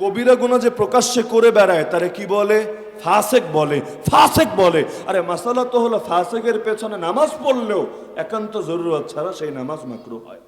কবিরা গুণা যে প্রকাশ্যে করে বেড়ায়, তারে কি বলে? ফাসেক বলে। ফাসেক বলে। আরে মাসালা তো হলো ফাসেকের পেছনে নামাজ পড়লেও একান্ত জরুরত ছাড়া সেই নামাজ মাকরু হয়।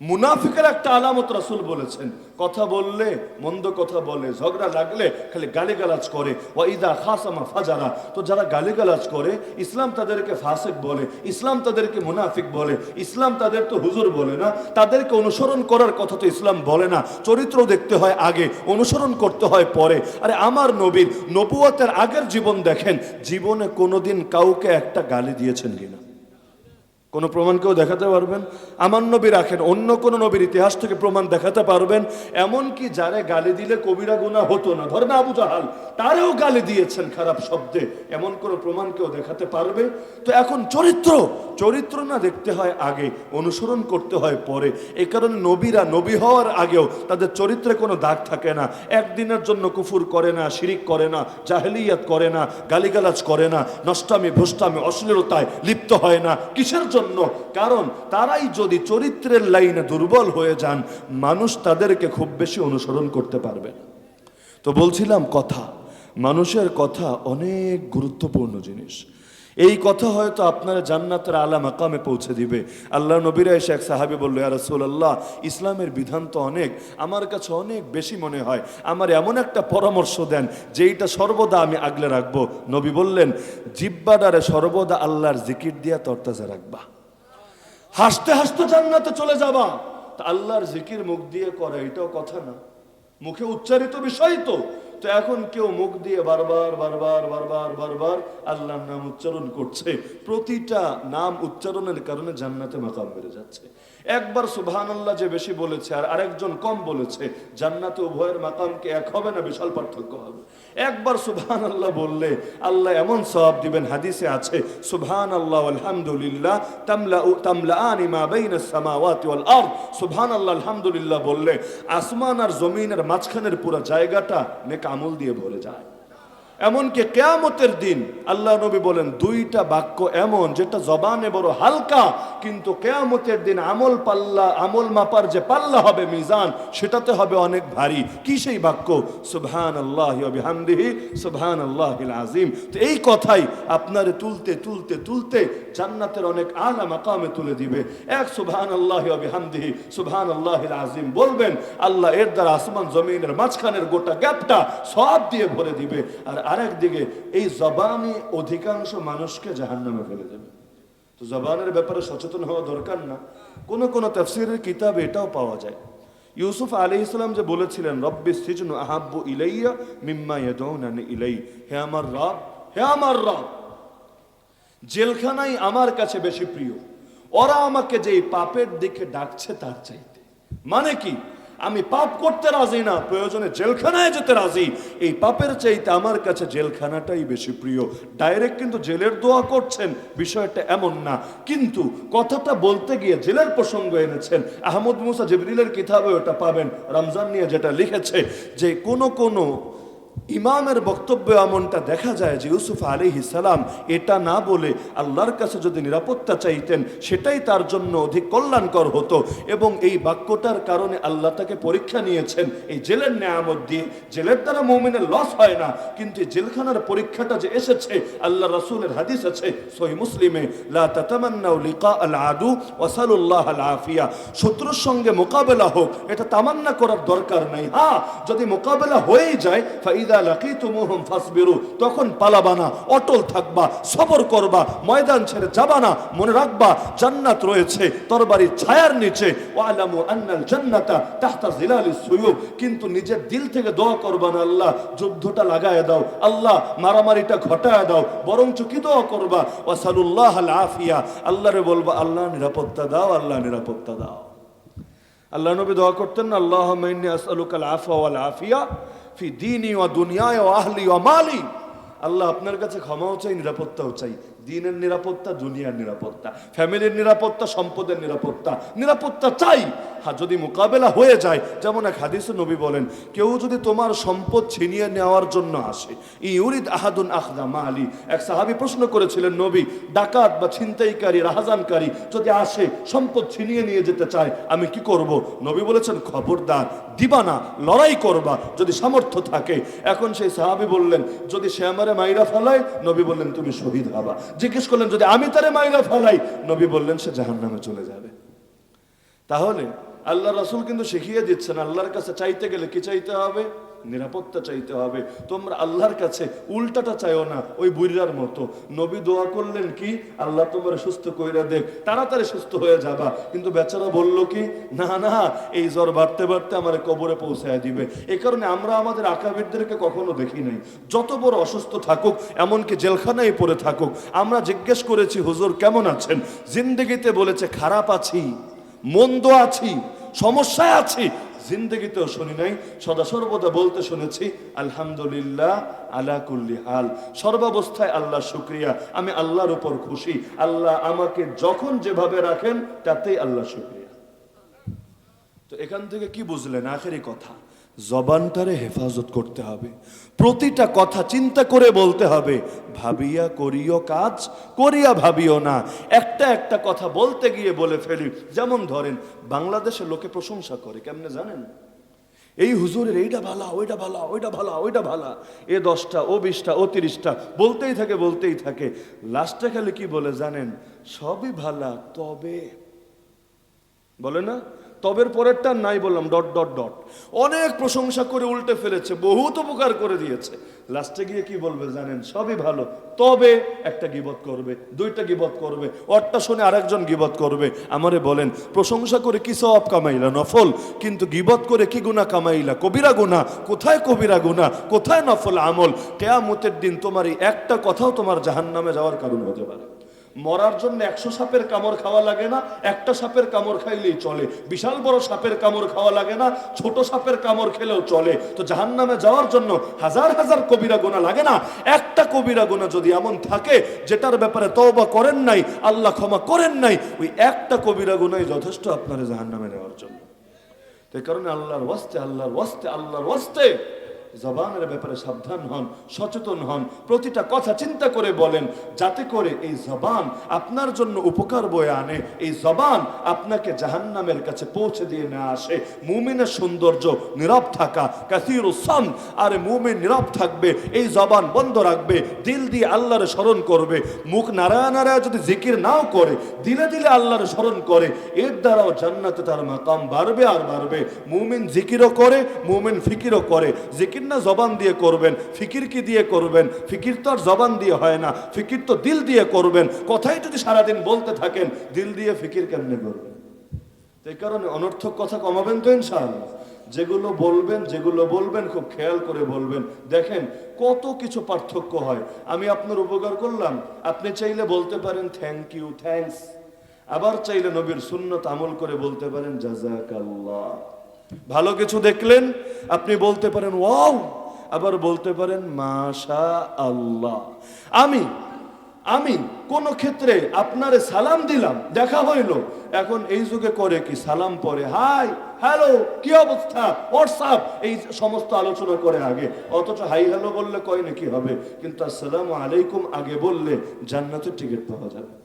মুনাফিকের একটা আলামত রাসুল বলেছেন। কথা বললে, মন্দ কথা বলে, ঝগড়া লাগলে খালি গালিগালাজ করে। ওয়াইদা খাসামা ফাজারা। তো যারা গালিগালাজ করে, ইসলাম তাদেরকে ফাসেক বলে, ইসলাম তাদেরকে মুনাফিক বলে, ইসলাম তাদের তো হুজুর বলে না, তাদেরকে অনুসরণ করার কথা তো ইসলাম বলে না। চরিত্র দেখতে হয় আগে, অনুসরণ করতে হয় পরে। আরে আমার নবীর নবুয়তের আগের জীবন দেখেন, জীবনে কোনোদিন কাউকে একটা গালি দিয়েছেন কিনা। কোনো প্রমাণ কেউ দেখাতে পারবেন? আমার নবী রাখেন, অন্য কোন নবীর ইতিহাস থেকে প্রমাণ দেখাতে পারবেন? এমন কি যারে গালি দিলে কবিরা গুণা হতো না। ধরেন আবু জাহাল, তারেও গালি দিয়েছেন খারাপ শব্দে। এমন কোন প্রমাণ কেউ দেখাতে পারবে? তো এখন চরিত্র চরিত্র না দেখতে হয় আগে, অনুসরণ করতে হয় পরে। এ কারণে নবীরা নবী হওয়ার আগেও তাদের চরিত্রে কোনো দাগ থাকে না। একদিনের জন্য কুফুর করে না, শিরিক করে না, জাহেলিয়াত করে না, গালিগালাজ করে না, নষ্টামি ভ্রষ্টামি অশ্লীলতায় লিপ্ত হয় না। কিসের জন্য? কারণ তারাই যদি চরিত্রের লাইনে দুর্বল হয়ে যান, মানুষ তাদেরকে খুব বেশি অনুসরণ করতে পারবে তো বলছিলাম কথা। মানুষের কথা অনেক গুরুত্বপূর্ণ জিনিস। এই কথা হয়তো আপনার জান্নাতের আলা মাকামে পৌঁছে দিবে। আল্লাহ নবীরা এসে এক সাহাবি বলল আর আল্লাহ ইসলামের বিধান তো অনেক। আমার কাছে অনেক বেশি মনে হয়। আমার এমন একটা পরামর্শ দেন যে যেইটা সর্বদা আমি আগলে রাখব। নবী বললেন জিব্বাডারে সর্বদা আল্লাহর জিকির দিয়া তরতাজা রাখবা। হাসতে হাসতে জান্নাতে চলে যাবা। তা আল্লাহর জিকির মুখ দিয়ে করে, এটাও কথা না। মুখে উচ্চারিত বিষয় তো। তো এখন কেউ মুখ দিয়ে বারবার বারবার বারবার বারবার আল্লাহর নাম উচ্চারণ করছে। প্রতিটা নাম উচ্চারণের কারণে জান্নাতে মাকাম বেড়ে যাচ্ছে। একবার সুবহান আল্লাহ যে বেশি বলেছে আর আরেকজন কম বলেছে জান্নাতে উভয়ের মাকামকে এক হবে না, বিশাল পার্থক্য হবে। একবার সুবহান আল্লাহ বললে আল্লাহ এমন সওয়াব দিবেন, হাদিসে আছে সুবহান আল্লাহ আলহামদুলিল্লাহ তামলা তামলাআনি মা বাইনাস সামাওয়াতি ওয়াল আরদ। সুবহান আল্লাহ আলহামদুলিল্লাহ বললে, আসমান আর জমিনের মাঝখানের পুরো জায়গাটা নেক আমল দিয়ে ভরে যায়। এমনকি কেয়ামতের দিন আল্লাহ নবী বলেন, দুইটা বাক্য এমন যেটা জবানে বড় হালকা, কিন্তু কেয়ামতের দিন আমল পাল্লা, আমল মাপার যে পাল্লা হবে মিজান, সেটাতে হবে অনেক ভারী। কি সেই বাক্য? সুবহান আল্লাহ বিহামদিহি সুবহান আল্লাহ আজিম তো এই কথাই আপনারে তুলতে তুলতে তুলতে জান্নাতের অনেক আলা মাকামে তুলে দিবে। এক সুবহান আল্লাহ বিহামদিহি সুবহান আল্লাহ আজিম বলবেন, আল্লাহ এর দ্বারা আসমান, জমিনের মাঝখানের গোটা গ্যাপটা সব দিয়ে ভরে দিবে। আর আরেক দিকে, এই জবানই অধিকাংশ মানুষকে জাহান্নামে ফেলে দেবে। তো জবানের ব্যাপারে সচেতন হওয়া দরকার না। কোন কোন তফসিরের কিতাব এটাও পাওয়া যায়। ইউসুফ আলী ইসলাম যে বলেছিলেন, রব্বি সিজন আহাব্বু ইলাইয়া মিম্মা ইয়াদউনানি ইলাই। হে আমার রব, হে আমার রব, জেলখানাই আমার কাছে বেশি প্রিয়। ওরা আমাকে যে পাপের দিকে ডাকছে তার চাইতে। মানে কি? আমি পাপ করতে রাজি না, প্রয়োজনে জেলখানায় যেতে রাজি। এই পাপের চাইতে আমার কাছে জেলখানাটাই বেশি প্রিয়। ডাইরেক্ট কিন্তু জেলের দোয়া করছেন, বিষয়টা এমন না। কিন্তু কথাটা বলতে গিয়ে জেলের প্রসঙ্গ এনেছেন। আহমদ মুসা জিবরিলের কিতাবে ওটা পাবেন। রমজান নিয়ে যেটা লিখেছে যে কোনো কোনো ইমামের বক্তব্য এমনটা দেখা যায় যে ইউসুফ আলী সালাম এটা না বলে আল্লাহর কাছে যদি নিরাপত্তা চাইতেন, সেটাই তার জন্য অধিক কল্যাণকর হতো। এবং এই বাক্যটার কারণে আল্লাহ তাকে পরীক্ষা নিয়েছেন, এই জেলের নেয়ামত দিয়ে। জেলের দ্বারা মৌমিনের লস হয় না, কিন্তু জেলখানার পরীক্ষাটা যে এসেছে আল্লাহ রসুলের হাদিস আছে সহি মুসলিমে আফিয়া। শত্রুর সঙ্গে মোকাবেলা হোক, এটা তামান্না করার দরকার নাই। হ্যাঁ যদি মোকাবেলা হয়েই যায়, ফাইদা লাকিতুমুহুম ফাসবিরু, তখন পালাবা না, অটল থাকবা, সবর করবা, ময়দান ছেড়ে যাবা না, মনে রাখবা, জান্নাত রয়েছে, তরবারির ছায়ার নিচে, ওয়ালামু আন্নাল জান্নাতা তাহতা জিলালিস সুয়ুব, কিন্তু নিজের দিল থেকে দোয়া করবা না আল্লাহ, যুদ্ধটা লাগায় দাও, আল্লাহ মারামারিটা ঘটায় দাও, বরঞ্চ কি দোয়া করবা? ওয়াসালুল্লাহ আল আফিয়া, আল্লাহরে বলবা, আল্লাহ নিরাপত্তা দাও, আল্লাহ নিরাপত্তা দাও। আল্লাহ নবী দোয়া করতেন না আল্লাহ আফা ওয়াল আফিয়া ফি দিনী ও দুনিয়ায় ও আহলি ও মালি। আল্লাহ আপনার কাছে ক্ষমাও চাই, নিরাপত্তাও চাই। দিনের নিরাপত্তা, দুনিয়ার নিরাপত্তা। ফ্যামিলির নিরাপত্তা, সম্পদের নিরাপত্তা। নিরাপত্তা চাই। হ্যাঁ যদি মোকাবেলা হয়ে যায়, যেমন এক হাদিসে নবী বলেন, কেউ যদি তোমার সম্পদ ছিনিয়ে নেওয়ার জন্য আসে ইউরিদ আহাদুন আখদা মালি। এক সাহাবি প্রশ্ন করেছিলেন, নবী, ডাকাত বা ছিনতাইকারী, রাহাজানকারী যদি আসে, সম্পদ ছিনিয়ে নিয়ে যেতে চায়, আমি কি করব? নবী বলেছেন, খবরদার দিবা না লড়াই করবা, যদি সামর্থ্য থাকে। এখন সেই সাহাবি বললেন, যদি সে আমারে মাইরা ফলাই, নবী বললেন, তুমি শহীদ হবা। জিজ্ঞেস করলেন, যদি আমি তারে মাইরা ফলাই? নবী বললেন, সে জাহান নামে চলে যাবে। তাহলে আল্লাহ রসুল কিন্তু শিখিয়ে দিচ্ছেন, আল্লাহর কাছে চাইতে গেলে কি চাইতে হবে? নিরাপত্তা চাইতে হবে। তোমরা আল্লাহর কাছে উল্টাটা চাইও না, ওই বুড়িরার মতো। নবী দোয়া করলেন কি? আল্লাহ তোমার সুস্থ কইরা দেখ, তাড়াতাড়ি সুস্থ হয়ে যাবা। কিন্তু বেচারা বলল কি? না না, এই জ্বর বাড়তে বাড়তে আমার কবরে পৌঁছায় দিবে। এই কারণে আমরা আমাদের আকাবিরদেরকে কখনো দেখি নাই। যত বড় অসুস্থ থাকুক, এমনকি জেলখানায় পড়ে থাকুক, আমরা জিজ্ঞেস করেছি, হুজুর, কেমন আছেন? জিন্দগিতে বলেছে, খারাপ আছি, মন্দ আছি, সমস্যায় আছি জিন্দগিতেও শুনি নাই, সদা সর্বদা বলতে শুনেছি, আলহামদুলিল্লাহ আলা কুল্লি হাল। সর্বাবস্থায় আল্লাহ শুক্রিয়া, আমি আল্লাহর উপর খুশি। আল্লাহ আমাকে যখন যেভাবে রাখেন, তাতেই আল্লাহ শুক্রিয়া। তো এখান থেকে কি বুঝলেন? আখেরি কথা। জবানটারে হেফাজত করতে হবে। প্রতিটা কথা চিন্তা করে বলতে হবে, ভাবিয়া করিও কাজ, করিয়া ভাবিও না। একটা একটা কথা বলতে গিয়ে বলে ফেলি। যেমন ধরেন, বাংলাদেশে লোকে প্রশংসা করে, কেমনে জানেন? এই হুজুরের এইটা ভালা ওইটা ভালা ওইটা ভালা ওইটা ভালা, এ দশটা, ও বিশটা, ও তিরিশটা, বলতেই থাকে বলতেই থাকে। লাস্টে খালি কি বলে জানেন? সবই ভালা, তবে বলে না? তবের পরেরটা নাই বললাম, ডট ডট ডট। অনেক প্রশংসা করে উল্টে ফেলেছে, বহুত উপকার করে দিয়েছে। লাস্টে গিয়ে কি বলবে জানেন? সবই ভালো। তবে একটা গিবত করবে, দুইটা গিবত করবে, অটটা শুনে আরেকজন গিবত করবে। আমারে বলেন, প্রশংসা করে কি সব কামাইলা? নফল। কিন্তু গিবত করে কি গুণা কামাইলা? কবিরা গুণা কোথায় কবিরা গুণা কোথায় নফল আমল? কেয়ামতের দিন তোমার এই একটা কথাও তোমার জাহান্নামে যাওয়ার কারণ হতে পারে। মরার জন্য একশো সাপের কামড় খাওয়া লাগে না, একটা সাপের কামড় খাইলেই চলে। বিশাল বড় সাপের কামড় খাওয়া লাগে না, ছোট সাপের কামড় খেলেও চলে। তো জাহান নামে যাওয়ার জন্য হাজার হাজার কবিরা গোনা লাগে না? একটা কবিরা গোনা যদি এমন থাকে, যেটার ব্যাপারে তওবা করেন নাই, আল্লাহ ক্ষমা করেন নাই, ওই একটা কবিরা গোনাই যথেষ্ট আপনার জাহান নামে নেওয়ার জন্য। তো কারণে আল্লাহর ওয়াস্তে আল্লাহর ওয়াস্তে আল্লাহর ওয়াস্তে জবানের ব্যাপারে সাবধান হন, সচেতন হন, প্রতিটা কথা চিন্তা করে বলেন, যাতে করে এই জবান আপনার জন্য উপকার বয়ে আনে। এই জবান আপনাকে জাহান্নামের কাছে পৌঁছে দিয়ে না আসে। মুমিনের সৌন্দর্য নীরব থাকা কাসির সাম আর মুমিন নীরব থাকবে, এই জবান বন্ধ রাখবে, দিল দিয়ে আল্লাহর স্মরণ করবে। মুখ নারায়ণ নারায়ণ যদি জিকির নাও করে, দিলে দিলে আল্লাহর স্মরণ করে, এর দ্বারাও জান্নাতে তার মাকাম বাড়বে আর বাড়বে। মুমিন জিকিরও করে, মুমিন ফিকিরও করে। জিকির না জবান দিয়ে করবেন, ফিকির কি দিয়ে করবেন? ফিকির তো আর জবান দিয়ে হয় না, ফিকির তো দিল দিয়ে করবেন। কথাই যদি সারাদিন বলতে থাকেন, দিল দিয়ে ফিকির কেমনে করবেন? এই কারণে অনর্থক কথা কমাবেন তো ইনশাআল্লাহ। যেগুলো বলবেন যেগুলো বলবেন, খুব খেয়াল করে বলবেন। দেখেন, কত কিছু পার্থক্য হয়। আমি আপনার উপকার করলাম, আপনি চাইলে বলতে পারেন থ্যাংক ইউ থ্যাঙ্কস আবার চাইলে নবীর সুন্নত আমল করে বলতে পারেন জাজাকাল্লাহ ভালো কিছু দেখলেন, আপনি বলতে পারেন, ওয়াও! আবার বলতে পারেন মাশা আল্লাহ আমি আমি কোন ক্ষেত্রে আপনারে সালাম দিলাম, দেখা হইল। এখন এই যুগে করে কি সালাম পরে? হাই, হ্যালো, কি অবস্থা? হোয়াটসঅ্যাপ এই সমস্ত আলোচনা করে আগে। অথচ হাই, হ্যালো বললে কয় না কি হবে? কিন্তু আসসালামু আলাইকুম আগে বললে জান্নাতের টিকিট পাওয়া যাবে।